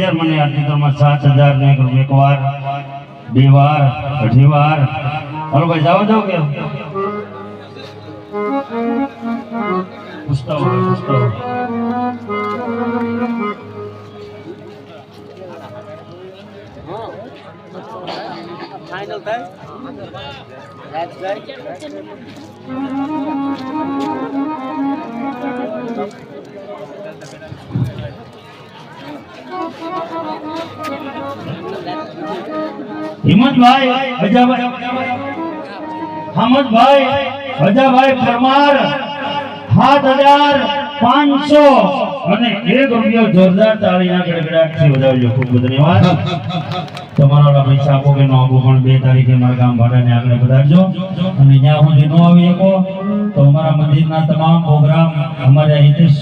તો ખોડિયાર મને આરતી તમારા સાત હજાર ને કરું એક વાર બે વાર અઢી વાર હાલો ભાઈ જાઓ જાઓ કે પૂછતા હોય પૂછતા હોય ફાઇનલ થાય હિંમતભાઈ અજાભાઈ હમદભાઈ અજાભાઈ પરમાર સાત હજાર પાંચસો. અને એક રૂપિયો જોરદાર તાળીના ગડગડાટથી વધાવજો ખૂબ ધન્યવાદ. તમારા પૈસા આપો કે ન આપો પણ બે તારીખે મારા ગામ ભાડાને આગળ વધારજો. અને જ્યાં સુધી ન આવી શકો, તો અમારા મંદિરના તમામ પ્રોગ્રામ અમારા હિતેશ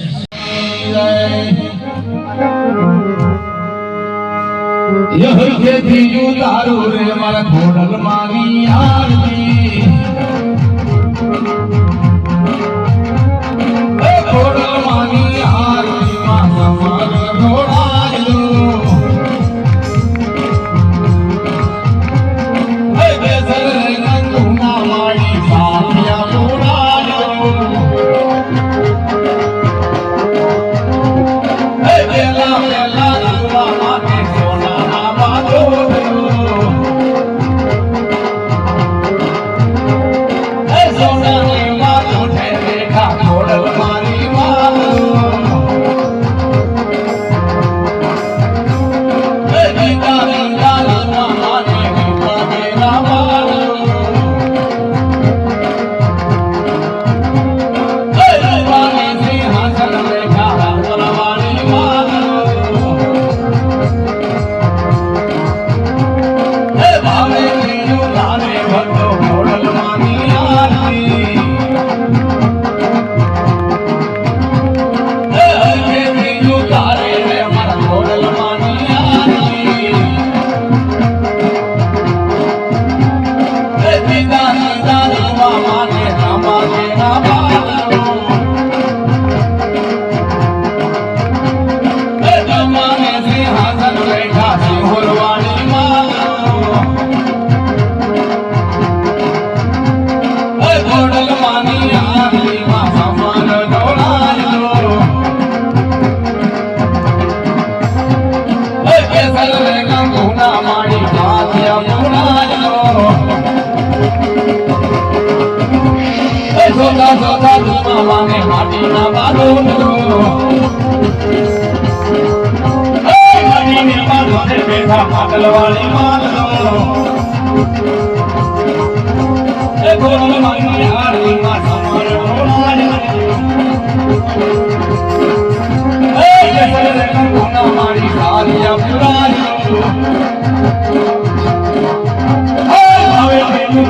યહ જેથી યુ તારું રે મારા ખોડલ માવી આરતી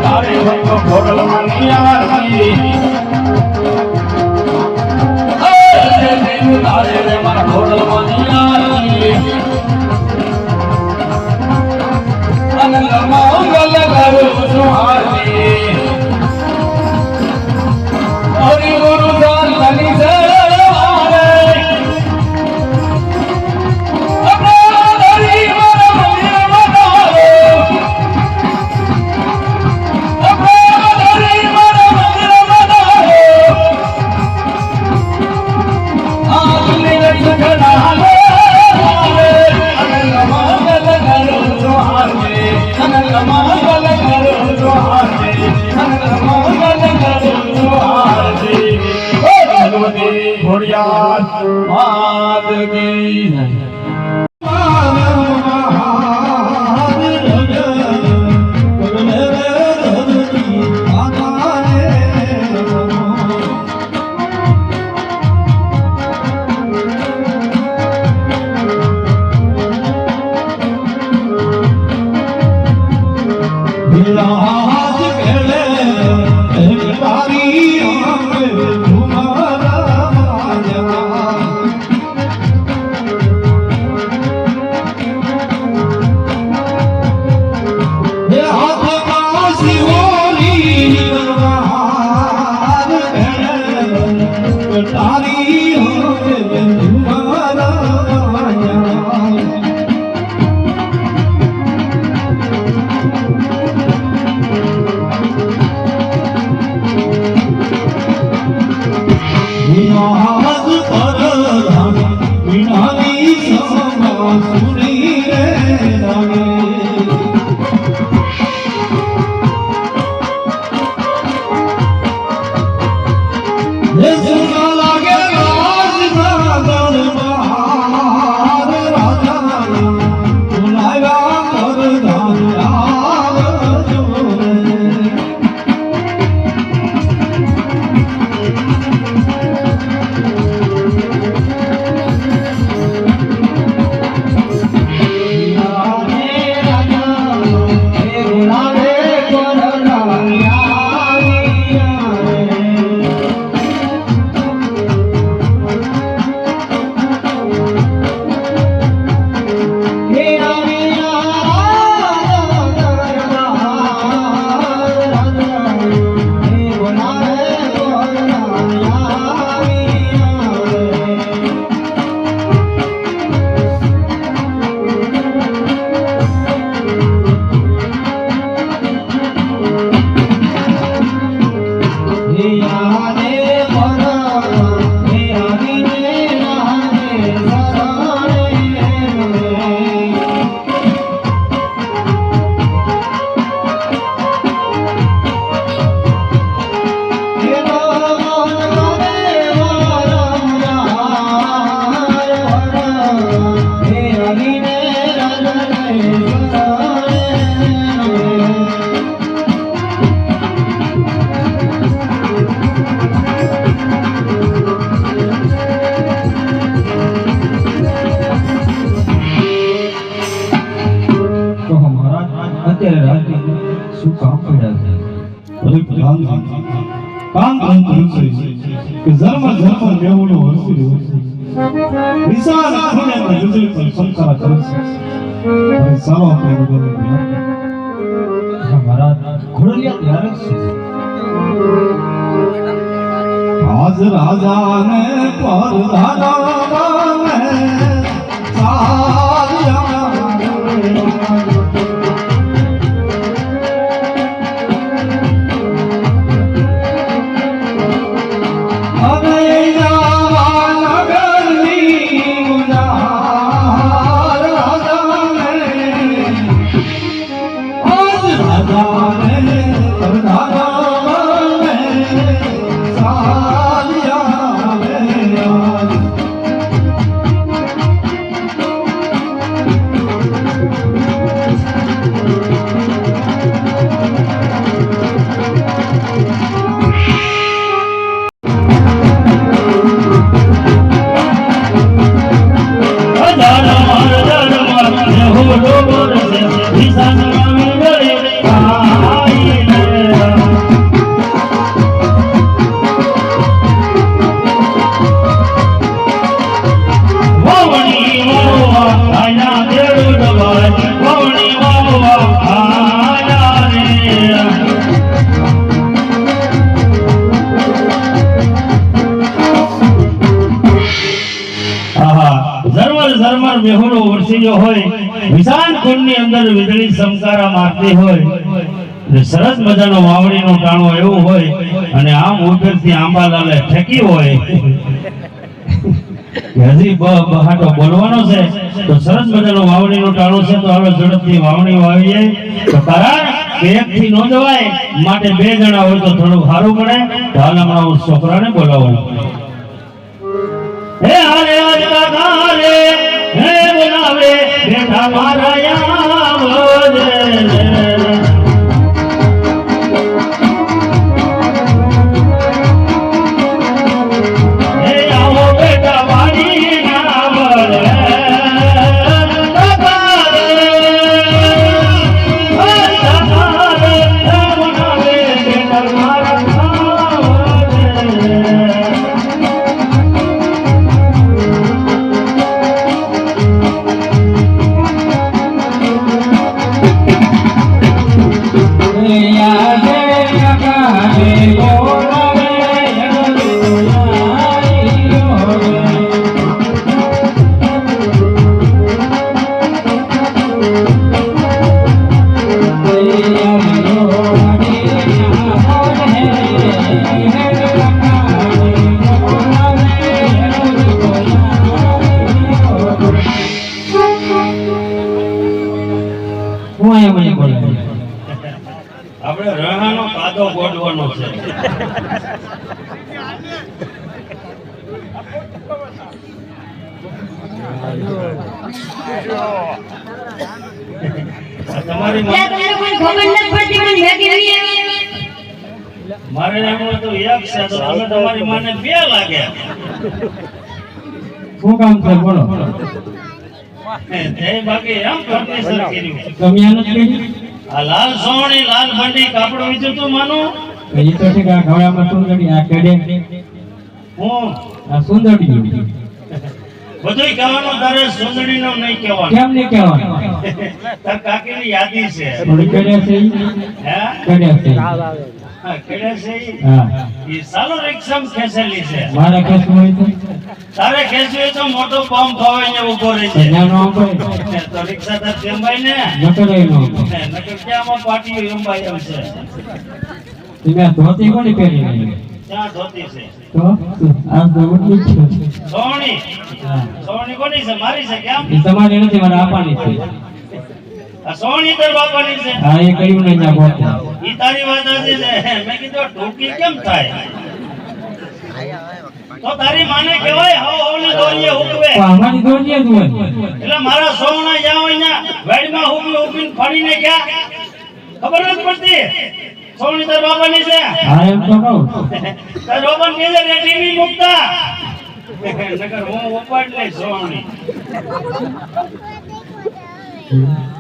તારે ગોરલ માની આરતી મંગલ કરું છું ચાલો આપણે ગુરુને વિનંતી મહારાજ ઘોડલિયા ત્યારે આજ રાજાને પર ધારા પાકતી હોય સરસ મજાનો વાવડીનો ટાણો એવો હોય અને આમ ઉપરથી આંબાલાલે ઠેકી હોય. હજી બહાટો બોલવાનો છે, તો સરસ મજાનો વાવણીનો ટાણો છે, તો હવે ઝડપથી વાવણી વાવીએ. તો કારણ કે એક થી જવાય, માટે બે જણા હોય તો થોડું સારું પડે. તો હાલ હમણાં હું છોકરાને બોલાવું. હે હારે આજ કાકા હે બોલાવે, બેઠા મારા શું કામ છે બોલો. તે બાકી એમ ફર્નિચર કર્યું. તમે આને જ કહી લાલ સોણી લાલ ભંડી કાપડ વીજું તું માનું. એ તો છે આ ઘોડામાં સુંદરી આ કેડે. હું? આ સુંદરી બધુંય કહેવાનું તારે સુંદડીનું નહીં કહેવાનું. કેમ નહીં કહેવાનું? તાર કાકીની યાદી છે. કેડે છે હે? કેડે છે ઈ? છે ઈ? સાલો રિક્ષામાં ખેંચેલી છે. મારા કેસ હોય તો? તારે તો મોટો પંપ હવે ને ઊભો રહે છે તો રિક્ષા ને. નકર નો નકર ક્યાંમાં પાટીઓ એંબાઈ એમ છે. તમે ધોતી કોની પહેરી નહીં ત્યાં ધોતી છે. તો? આ તો જ છે. સોણી. સોણી કોની છે? મારી છે કેમ? એ તમારી નથી મારે આપવાની છે. સોણી તર બાપાની છે. હા એ કર્યું નહીં ત્યાં બોલતા ઈ તારી વાત હતી છે. મેં કીધું ઢોકી કેમ થાય? તો તારી માને કહેવાય હવ હવને દોરીએ હુકવે તો અમારી દોરીએ જ હોય. એટલે મારા સોના જ્યાં હોય ને વેડમાં હુકમે હુકવીને ફાડીને ગયા ખબર નથી પડતી? સોણી તાર બાપાની છે. હા એમ તો કહું. તાર બાપાને કહેજે રેટી ટીવી મૂકતા. નકર હું ઉપાડ લઈશ સોની.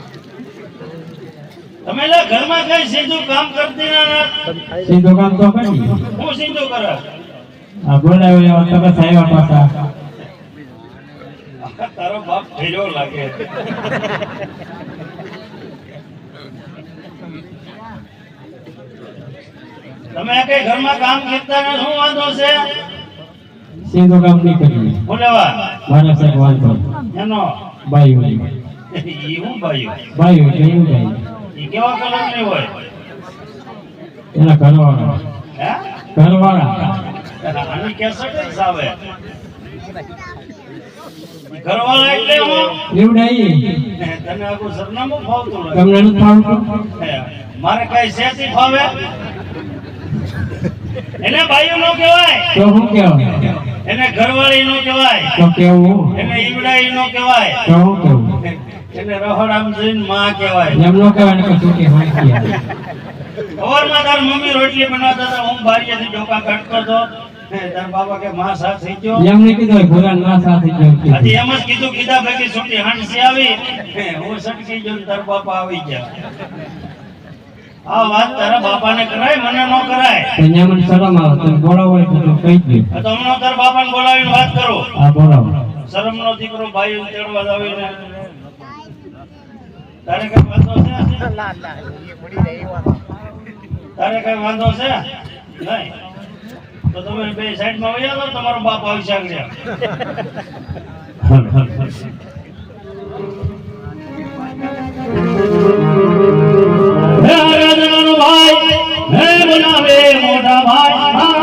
તમે લે ઘરમાં કઈ સીધું કામ કરતી ના ના? સીધું કામ તો કરી. હું સીધું કરે? આ બોલાવ્યો એવા તમે સાહેબ પાછા. તારો બાપ ફેર્યો લાગે. તમે કઈ ઘરમાં કામ કરતા ને? શું વાંધો છે? સીધું કામ નહીં કરી બોલેવા. મારા સાહેબ વાંધો. એનો. બાયું ઈ હું ભાઈઓ. બાયું એટલે એવું જાય ઈ કેવા કલરની હોય? એના ઘરવાળા. હે? ઘરવાળા. આની કેસેટ જ આવે ઘરવાળા એટલે હું? એવું નહીં. તને આખું સરનામું ફાવતું નથી તમને નથી ફાવતું? મારે કઈ શેતી ફાવે? એને ભાઈઓ નો કહેવાય. તો શું કહેવાય? એને ઘરવાળી નો કહેવાય. તો કેવું? એને ઈવડાઈ નો કહેવાય. તો શું કેવું? એને રહોડામમાં કહેવાય. એમ નો કહેવાય ને છૂટી હોય ગયા તાર મમ્મી રોટલી બનાવતા હતા હું બારીએથી ડોકા કાઢતો હતો તાર બાપા કે માં સાથ થઈ ગયો એમ કીધું હોય, ભૂરા ના સાથે જેવું હજી એમ જ કીધું કીધા ભેગી છૂટી હાંડસી આવી. હું સટકી ગયો તાર બાપા આવી ગયા. આ વાત તારા બાપાને કરાય મને ન કરાય. મને શરમ આવે બોલાવો તો કહી દો. તો હમણાં તારા બાપાને બોલાવીને વાત કરો. હા બોલાવો. શરમનો દીકરો ભાઈ તેડવા આવીને તારે કઈ વાંધો છે? તારે કઈ વાંધો છે? નહીં. તો તમે બે સાઈડમાં વહી જાઓ તમારો બાપ આવી શકે હે આરાધનાનો ભાઈ હે બોલાવે મોટા ભાઈ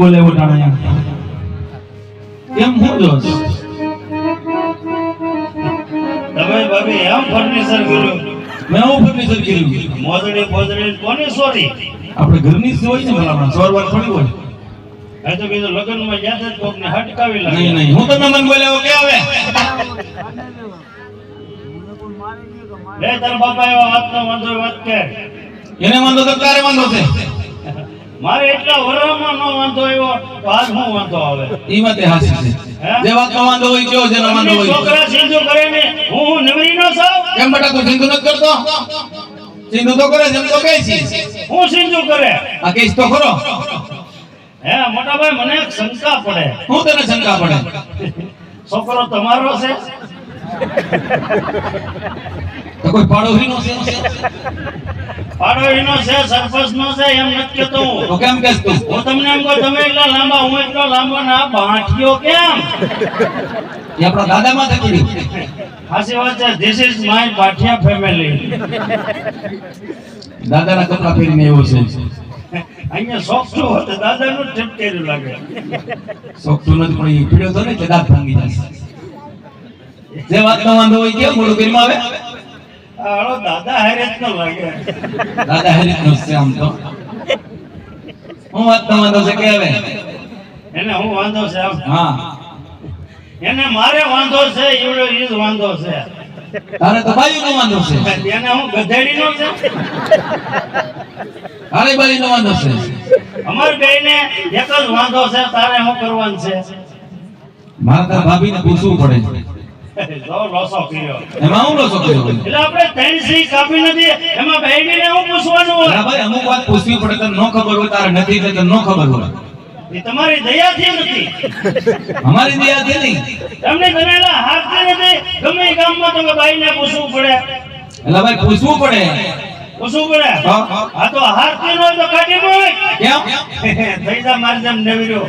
મને બોલે ટાણા કેમ હું જોશ તમે ભાભી એમ ફર્નિચર કર્યું. મેં હું ફર્નિચર કર્યું. મોદડી ફોદડી કોની સોરી? આપણે ઘરની જ હોય ને ભલામણ સોરવાર થોડી હોય. આ તો કીધું લગ્નમાં જ્યાં હતા કોક ને હટકાવી લાગે. નહીં હું તમને મન બોલે કે આવે. લે તાર બાપા એવા વાત નો વાંધો વાત કે એને વાંધો તો તારે વાંધો છે. મારે એટલા વરામાં નો વાંધો આવ્યો તો આજ હું વાંધો આવે? ઈ વાતે હાચી છે. જે વાતનો વાંધો હોય કયો જેનો વાંધો હોય છોકરા સિંધુ કરે ને હું નવરી નો સાવ કેમ બેટા તું સિંધુ નથી કરતો? સિંધુ તો કરે તો કહે છે. હું સિંધુ કરે. આ તો ખરો. હે મોટા ભાઈ મને એક શંકા પડે. હું તને શંકા પડે? છોકરો તમારો છે? તો કોઈ પાડોશી નો છે? પાડોશીનો છે સરપંચ છે એમ નથી કેતો હું. તો કેમ કહેશ હું તમને એમ કહું તમે એટલા લાંબા હું એટલો લાંબો ના બાંઠિયો કેમ? એ આપણા દાદા માં થકી હાસી વાત છે this is my Bathiya family દાદાના કપડા પહેરીને એવો છે. અહીંયા સોફ્ટું હોત દાદાનું ટીપ કર્યું લાગે. સોખતું નથી પણ એ પીડ્યો તો ને એટલે દાંત ભાંગી જશે જે વાતનો વાંધો હોય કે મોડું કરીને આવે? હાલો દાદા હારે જ લાગે દાદા હરીફ નો છે આમ તો. હું વાતનો વાંધો છે કે એને હું વાંધો છે આમ. હા. એને મારે વાંધો છે એવડો ઈ વાંધો છે. તારે તો નો વાંધો છે. એને હું તારે નો વાંધો છે. અમાર બેયને એક જ વાંધો છે તારે શું કરવાનું છે? મારા ભાભીને પૂછવું પડે. એમાં હું લોસો કર્યો એટલે આપણે ત્રણ સહી કાપી નથી એમાં બેયને હું પૂછવાનું હોય. ભાઈ અમુક વાત પૂછવી પડે તને નો ખબર હોય તારે નથી એટલે નો ખબર હોય. એ તમારી દયાથી નથી. અમારી દયા નહીં. તમને ગણેલા હાથથી નથી ગમે ગામમાં તમે બાઈને પૂછવું પડે. એટલે ભાઈ પૂછવું પડે. પૂછવું પડે? હા. તો હાથથી નો તો કાઢી કેમ? થઈ જા મારી જેમ નવીરો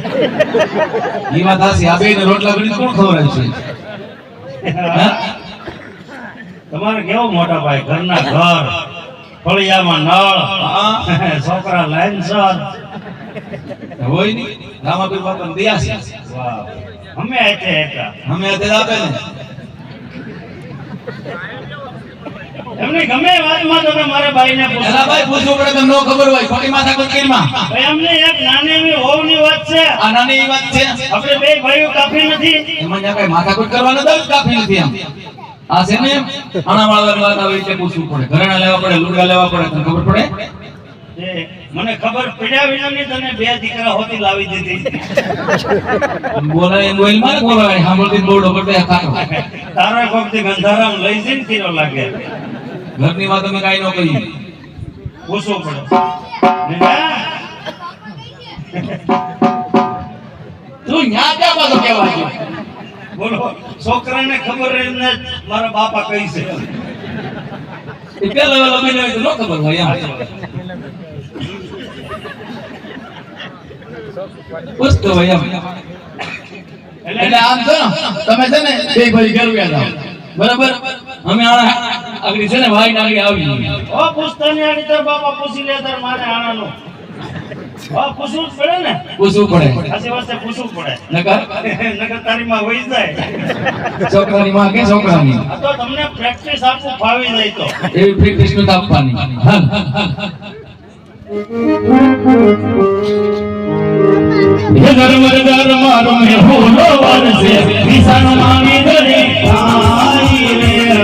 એ વાત હાસી આ બેયને રોટલા કોણ ખબર હા? તમારે કેવો મોટા ભાઈ ઘરના ઘર? ફળિયામાં નળ. છોકરા લાઈનસર હોય નહીં. રામાપીર બાપાને દયા છે. અમે આતે હતા. અમે અત્યારે આપે ને એમને ગમે વાતમાં તમે મારે બાઈને પૂછો. ભાઈ પૂછવું પડે તમને ખબર હોય? ખોટી માથા કોઈ કીરમાં? ભાઈ અમને એક નાની એવી હોવની વાત છે. આ નાની વાત છે? આપણે બે ભાઈઓ કાફી નથી. એમાં જ્યાં કઈ માથાકૂટ કરવાનો દસ કાફી નથી એમ. આ છે ને આણા વાળવાની વાત આવે એટલે પૂછવું પડે. ઘરેણા લેવા પડે લુગડા લેવા પડે તને ખબર પડે? મને ખબર પડ્યા વિનાની તને બે દીકરા હોતી લાવી દીધી. બોલાય બોલમાં બોલાય? સાંભળતી બોર્ડો પર બે તારો કોકથી ગંધારામ લઈ જઈને કીરો લાગે. ઘરની વાત અમે કાઈ ન કરી. ઓછો પડે તું ન્યા ક્યાં પાછો કહેવા ગયો બોલો. છોકરાને ખબર રહી ને મારા બાપા કહી છે. એ પેલા વેલા મને ન ખબર હોય એમ. પૂછતો હોય એમ. એટલે આમ તો તમે છે ને બે ભાઈ ઘર ગયા બરાબર? અમે આણા આગળ છે ને ભાઈ નાગડી આવી ઓ પૂછતા આડી તો બાપા પૂછી લે તાર મારે આણાનો. ઓ પૂછવું જ પડે ને? પૂછવું પડે. આસી વાસ્તે પૂછવું પડે. નકર? નકર તારી માં વહી જાય. છોકરાની માં કે છોકરાની? તો તમને પ્રેક્ટિસ આપવું ફાવી જાય તો. એવી પ્રેક્ટિસ નથી આપવાની. હાલ. હે ધર્મ ધર્મ મે હોલો વારસે. વિષણ મામી દરે આઈ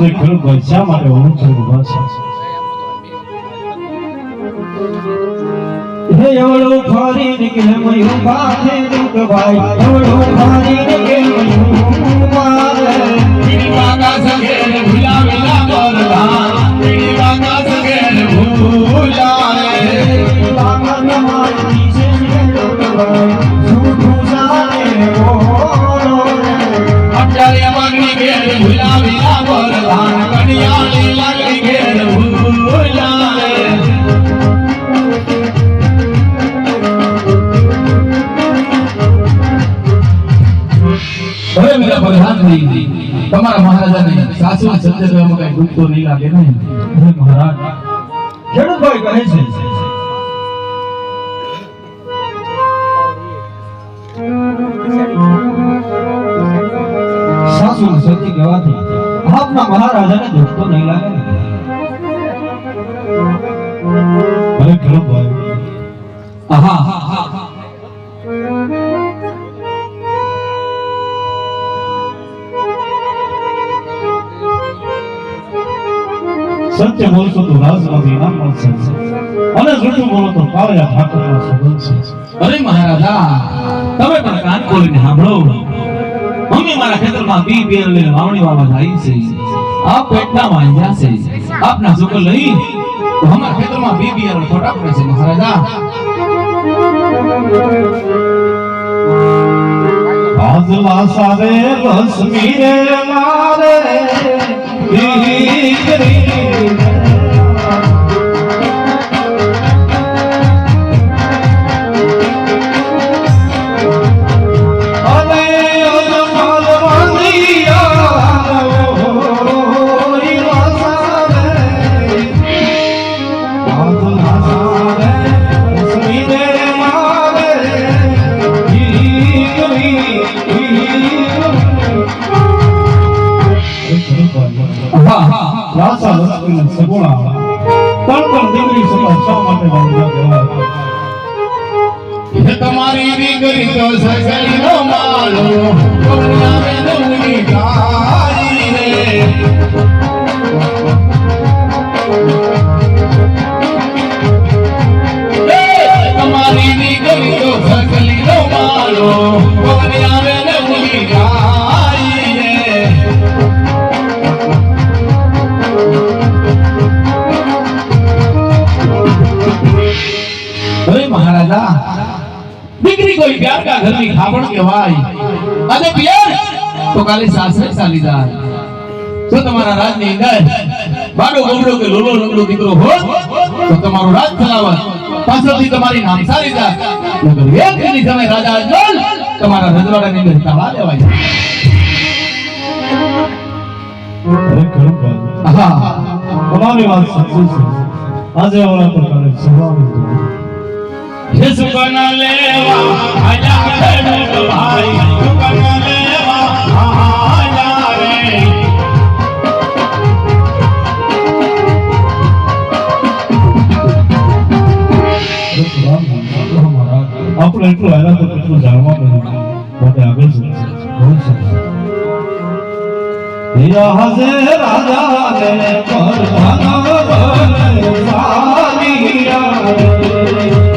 જે ભાઈ શા માટે ઓળખ છે ઊભા છે હે એવડું ફરી નીકળે મયું બાથે દુઃખ ભાઈ એવડું ફરી નીકળે મયું મારે પીડી વાગા સગે કઈ દુઃખ તો નહીં લાગે ને? મહારાજ. ખેડૂતભાઈ કહે છે. સાસુ સતી કહેવાથી આપના મહારાજાને સત્ય બોલશો તો રાજમાંથી ઇનામ મળશે અને જૂઠું બોલો તો કાળિયા ઠાકોરના સંબંધ છે. અરે મહારાજા, તમે પણ કાન ખોલીને સાંભળો. અમે મારા ખેતરમાં બી બેર લઈને વાવણી વાવવા જાય છે. આપ પેટના વાંજ્યા છે. આપના સુકલ લઈ તો અમારા ખેતરમાં બી બેર ફોટા પડે છે, મહારાજા. આજલા સારે લક્ષ્મી રે મારે. દીકરી અને લક્ષ્મીને સગુણા ત્રણ ત્રણ દીકરી સભા શા માટે વાંધા કહેવાય તમારી દીકરી તો સગલી નો માલો કોણિયા મે દુની ગાઈ રે હે તમારી દીકરી તો સગલી અરે દીકરી કોઈ પ્યાર કા ઘરની ખાપણ કહેવાય. અને પ્યાર તો કાલે સાસરે ચાલી જાય જો તમારા રાજની અંદર બાડો ગમડો કે લોલો લંગડો દીકરો હો તો તમારું રાજ ચલાવત પાછળથી તમારી નામ સારી જાય. નગર દિની તમે રાજા અજમલ તમારા રજવાડાની અંદર ચાલા લેવાય હા. તમારી વાત સાચી છે. આજે અમારા પ્રકારે સ્વભાવ હે સુકના લેવા આજા ખેડૂત ભાઈ સુકના લેવા આજા રે આપણે રાજા ને પરધાના બને સારી રે